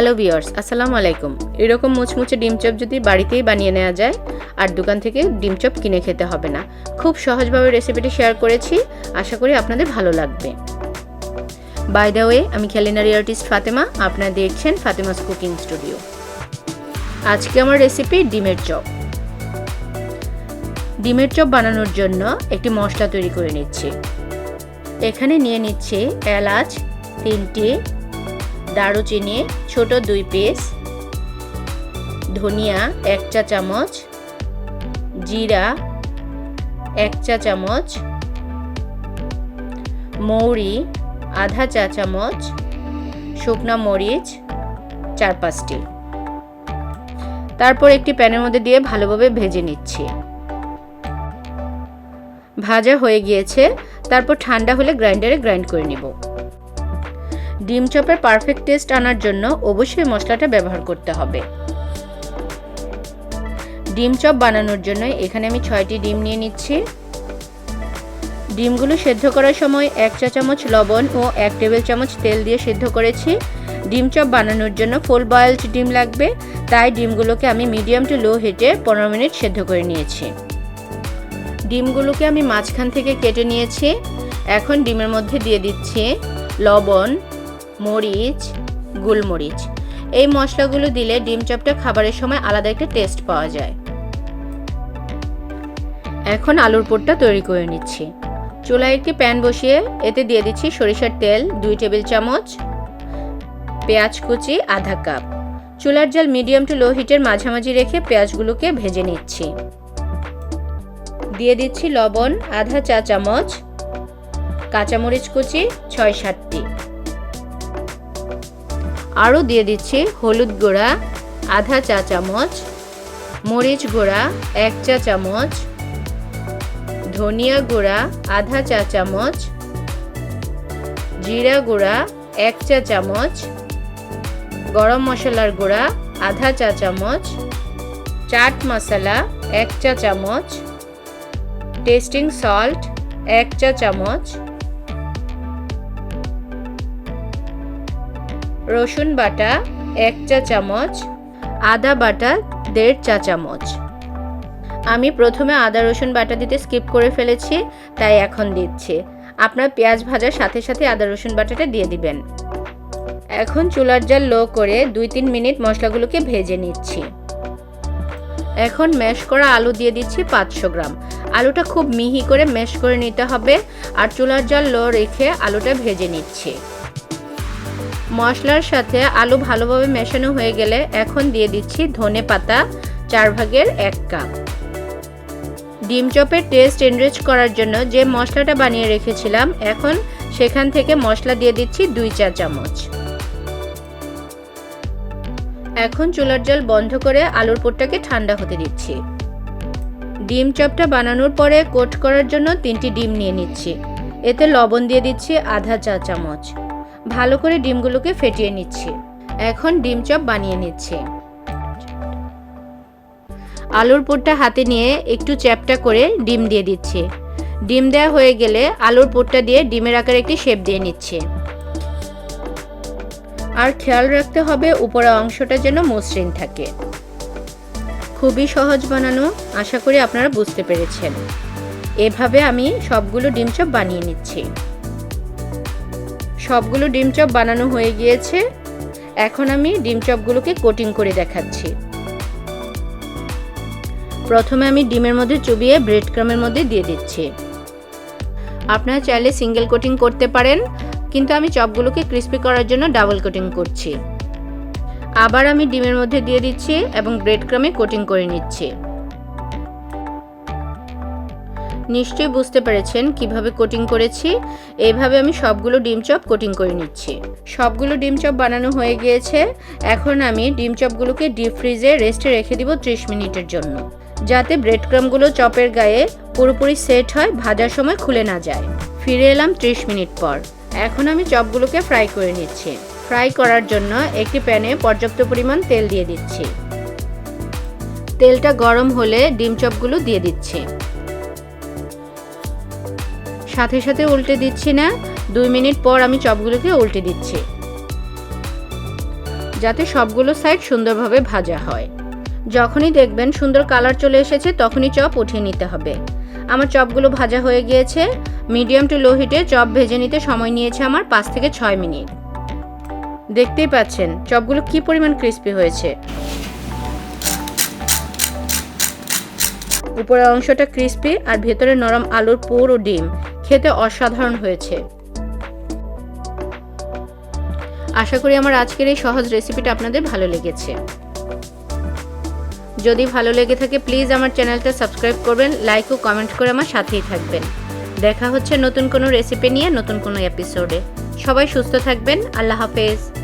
Hello viewers আসসালামু আলাইকুম। এরকম মুচমুচে ডিম চপ যদি বাড়িতেই বানিয়ে নেওয়া যায়, আর দোকান থেকে ডিম চপ কিনে খেতে হবে না। খুব সহজভাবে রেসিপিটি শেয়ার করেছি, আশা করি আপনাদের ভালো লাগবে। বাই দ্য ওয়ে আমি খেলিনারি আর্টিস্ট ফাতেমা, আপনারা দেখছেন ফাতেমাস কুকিং স্টুডিও। আজকে আমার রেসিপি ডিমের চপ। ডিমের চপ বানানোর জন্য একটি মশলা তৈরি করে নিচ্ছি। এখানে নিয়ে নিচ্ছি এলাচ, তিনটি দারুচিনি, ছোট দুই পিস ধনিয়া এক চা চামচ, জিরা এক চা চামচ, মৌরি আধা চা চামচ, শুকনো মরিচ চার পাঁচটি। তারপর একটি প্যানের মধ্যে দিয়ে ভালোভাবে ভেজে নিচ্ছি। ভাজা হয়ে গিয়েছে, তারপর ঠান্ডা হলে গ্রাইন্ডারে গ্রাইন্ড করে নিব। ডিম চপের পারফেক্ট টেস্ট আনার জন্য অবশ্যই মশলাটা ব্যবহার করতে হবে। ডিম চপ বানানোর জন্য এখানে আমি ছয়টি ডিম নিয়ে নিচ্ছি। ডিমগুলো সেদ্ধ করার সময় এক চা চামচ লবণ ও এক টেবিল চামচ তেল দিয়ে সেদ্ধ করেছি। ডিম চপ বানানোর জন্য ফুল বয়েলড ডিম লাগবে, তাই ডিমগুলোকে আমি মিডিয়াম টু লো হিটে পনেরো মিনিট সেদ্ধ করে নিয়েছি। ডিমগুলোকে আমি মাঝখান থেকে কেটে নিয়েছি। এখন ডিমের মধ্যে দিয়ে দিচ্ছি লবণ মরিচ, গোলমরিচ। এই মশলাগুলো দিলে ডিম চপটা খাবারের সময় আলাদা একটা টেস্ট পাওয়া যায়। এখন আলুর পোটটা তৈরি করে নিচ্ছি। চুলায় একটি প্যান বসিয়ে এতে দিয়ে দিচ্ছি সরিষার তেল, দুই টেবিল চামচ, পেঁয়াজ কুচি, আধা কাপ। চুলার জাল মিডিয়াম টু লো হিটের মাঝামাঝি রেখে পেঁয়াজগুলোকে ভেজে নিচ্ছি। দিয়ে দিচ্ছি লবণ, আধা চা চামচ, কাঁচামরিচ কুচি, ছয় সাতটি। আরও দিয়ে দিচ্ছি হলুদ গুঁড়া, আধা চা চামচ, মরিচ গুঁড়া, এক চা চামচ, ধনিয়া গুঁড়া, আধা চা চামচ, জিরা গুঁড়া, এক চা চামচ, গরম মশলার গুঁড়া, আধা চা চামচ, চাট মশলা, এক চা চামচ, টেস্টিং সল্ট, এক চা চামচ রসুন বাটা এক চা চামচ, আদা বাটা দেড় চা চামচ। আমি প্রথমে আদা রসুন বাটা দিতে স্কিপ করে ফেলেছি, তাই এখন দিচ্ছি। আপনার পেঁয়াজ ভাজার সাথে সাথে আদা রসুন বাটাটা দিয়ে দিবেন। এখন চুলার জাল লো করে দুই তিন মিনিট মশলাগুলোকে ভেজে নিচ্ছি। এখন ম্যাশ করা আলু দিয়ে দিচ্ছি পাঁচশো গ্রাম। আলুটা খুব মিহি করে ম্যাশ করে নিতে হবে, আর চুলার জাল লো রেখে আলুটা ভেজে নিচ্ছি। মশলার সাথে আলু ভালোভাবে মেশানো হয়ে গেলে এখন দিয়ে দিচ্ছি ধনে পাতা, চার ভাগের এক কাপ। ডিম চপের টেস্ট এনরিচ করার জন্য যে মশলাটা বানিয়ে রেখেছিলাম, এখন সেখান থেকে মশলা দিয়ে দিচ্ছি দুই চা চামচ। এখন চুলার জল বন্ধ করে আলুর পোটটাকে ঠান্ডা হতে দিচ্ছি। ডিম চপটা বানানোর পরে কোট করার জন্য তিনটি ডিম নিয়ে নিচ্ছি। এতে লবণ দিয়ে দিচ্ছি আধা চা চামচ। ভালো করে ডিমগুলোকে ফেটিয়ে নিচ্ছি। এখন ডিম চপ বানিয়ে নিচ্ছি। আলুর পুরটা হাতে নিয়ে একটু চ্যাপটা করে ডিম দিয়ে দিচ্ছি। ডিম দেওয়া হয়ে গেলে আলুর পুরটা দিয়ে ডিমের আকারে একটি শেপ দিয়ে নিচ্ছে। আর খেয়াল রাখতে হবে উপরের অংশটা যেন মসৃণ থাকে। খুবই সহজ বানানো, আশা করি আপনারা বুঝতে পেরেছেন। এভাবে আমি সবগুলো ডিম চপ বানিয়ে নিচ্ছি। সবগুলো ডিম চপ বানানো হয়ে গিয়েছে। এখন আমি ডিম চপগুলোকে কোটিং করে দেখাচ্ছি। প্রথমে আমি ডিমের মধ্যে চুবিয়ে ব্রেড ক্রামের মধ্যে দিয়ে দিচ্ছি। আপনারা চাইলে সিঙ্গেল কোটিং করতে পারেন, কিন্তু আমি চপগুলোকে ক্রিস্পি করার জন্য ডাবল কোটিং করছি। আবার আমি ডিমের মধ্যে দিয়ে দিচ্ছি এবং ব্রেড ক্রামে কোটিং করে নিচ্ছি। নিশ্চয়ই বুঝতে পেরেছেন কীভাবে কোটিং করেছি। এইভাবে আমি সবগুলো ডিম চপ কোটিং করে নিচ্ছি। সবগুলো ডিম চপ বানানো হয়ে গিয়েছে। এখন আমি ডিম চপগুলোকে ডিপ ফ্রিজে রেস্টে রেখে দিব ত্রিশ মিনিটের জন্য। যাতে ব্রেড ক্রামগুলো চপের গায়ে পুরোপুরি সেট হয়, ভাজার সময় খুলে না যায়। ফিরে এলাম ত্রিশ মিনিট পর। এখন আমি চপগুলোকে ফ্রাই করে নিচ্ছি। ফ্রাই করার জন্য একটি প্যানে পর্যাপ্ত পরিমাণ তেল দিয়ে দিচ্ছি। তেলটা গরম হলে ডিম চপগুলো দিয়ে দিচ্ছি। সাথে সাথে উল্টে দিচ্ছি না। দুই মিনিট পর আমি চপগুলোকে উল্টে দিচ্ছি। যাতে সবগুলো সাইড সুন্দরভাবে ভাজা হয়। যখনই দেখবেন সুন্দর কালার চলে এসেছে, তখনই চপ উঠিয়ে নিতে হবে। আমার চপগুলো ভাজা হয়ে গিয়েছে। মিডিয়াম টু লো হিটে চপ ভেজে নিতে সময় নিয়েছে আমার পাঁচ থেকে ছয় মিনিট। দেখতেই পাচ্ছেন, চপগুলো কি পরিমাণ ক্রিস্পি হয়েছে। উপরের অংশটা ক্রিস্পি আর ভেতরে নরম আলুর পুর ও ডিম। খেতে অসাধারণ হয়েছে। আশা করি আমার আজকের এই সহজ রেসিপিটা আপনাদের ভালো লেগেছে। যদি ভালো লেগে থাকে, প্লিজ আমার চ্যানেলটা সাবস্ক্রাইব করবেন, লাইক ও কমেন্ট করে আমার সাথেই থাকবেন। দেখা হচ্ছে নতুন কোনো রেসিপি নিয়ে নতুন কোনো এপিসোডে। সবাই সুস্থ থাকবেন, আল্লাহ হাফেজ।